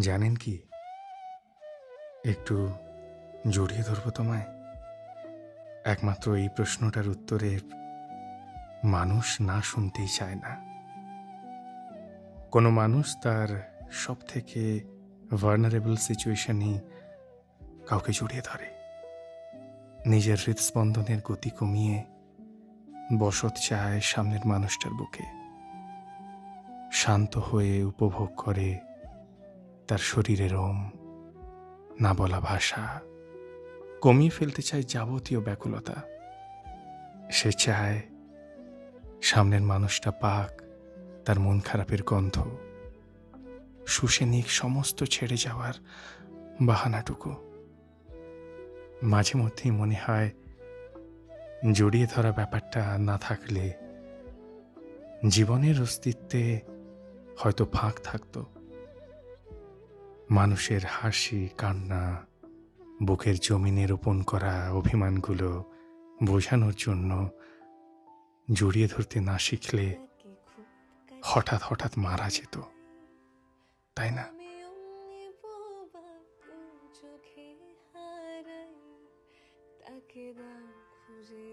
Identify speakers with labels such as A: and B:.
A: জানেন কি? একটু জড়িয়ে ধরবো তোমায়। একমাত্র এই প্রশ্নটার উত্তরে মানুষ না শুনতেই চায় না। কোনো মানুষ তার সব থেকে ভার্নারেবল সিচুয়েশনই কাউকে জড়িয়ে ধরে। নিজের হৃদস্পন্দনের গতি কমিয়ে বসত চায় সামনের মানুষটার বুকে। শান্ত হয়ে উপভোগ করে তার শরীরের রোম না বলা ভাষা। কমিয়ে ফেলতে চায় যাবতীয় ব্যাকুলতা। সে চায় সামনের মানুষটা পাক, তার মন খারাপের গন্ধ। শুষে নিক সমস্ত ছেড়ে যাওয়ার বাহানাটুকু। মাঝে মধ্যেই মনে হয়, জড়িয়ে ধরা ব্যাপারটা না থাকলে জীবনের অস্তিত্বে হয়তো ফাঁক থাকতো। মানুষের হাসি, কান্না, বুকের জমিনে রোপণ করা অভিমানগুলো বোঝানোর জন্য জড়িয়ে ধরতে না শিখলে হঠাৎ হঠাৎ মারা যেত। তাই না?
B: তাকে খুঁজে